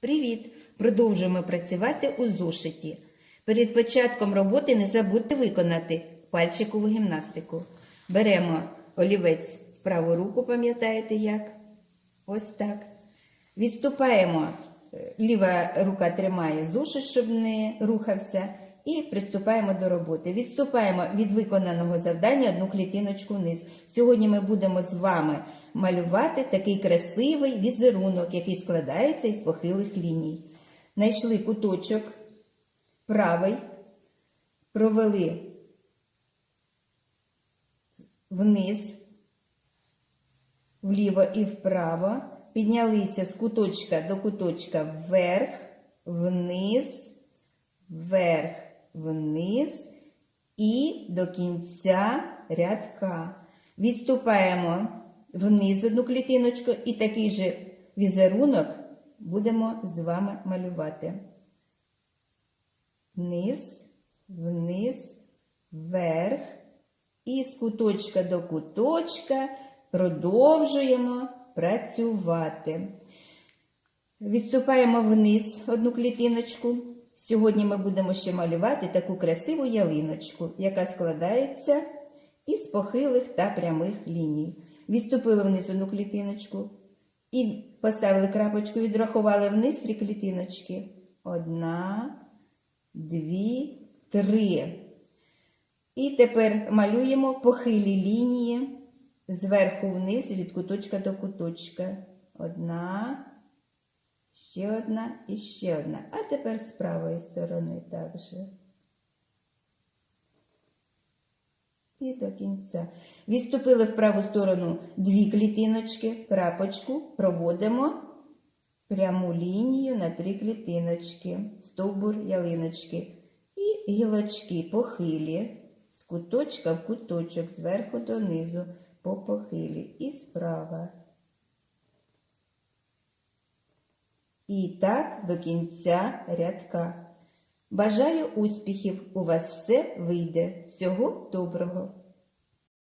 Привіт! Продовжуємо працювати у зошиті. Перед початком роботи не забудьте виконати пальчикову гімнастику. Беремо олівець в праву руку, пам'ятаєте як? Ось так. Відступаємо, е, ліва рука тримає зошит, щоб не рухався, і приступаємо до роботи. Відступаємо від виконаного завдання одну клітиночку вниз. Сьогодні ми будемо з вами малювати такий красивий візерунок, який складається із похилих ліній. Найшли куточок правий, провели вниз, вліво і вправо, піднялися з куточка до куточка вверх, вниз, вверх, вниз і до кінця рядка. Відступаємо вниз одну клітиночку і такий же візерунок будемо з вами малювати. Вниз, вниз, вверх. І з куточка до куточка продовжуємо працювати. Відступаємо вниз одну клітиночку. Сьогодні ми будемо ще малювати таку красиву ялиночку, яка складається із похилих та прямих ліній. Відступили вниз одну клітиночку і поставили крапочку, відрахували вниз три клітиночки. Одна, дві, три. І тепер малюємо похилі лінії зверху вниз від куточка до куточка. Одна, ще одна і ще одна. А тепер з правої сторони також. І до кінця. Відступили в праву сторону дві клітиночки, крапочку, проводимо пряму лінію на три клітиночки, стовбур ялиночки. І гілочки похилі з куточка в куточок, зверху донизу по похилі і справа. І так до кінця рядка. Бажаю успіхів! У вас все вийде. Всього доброго!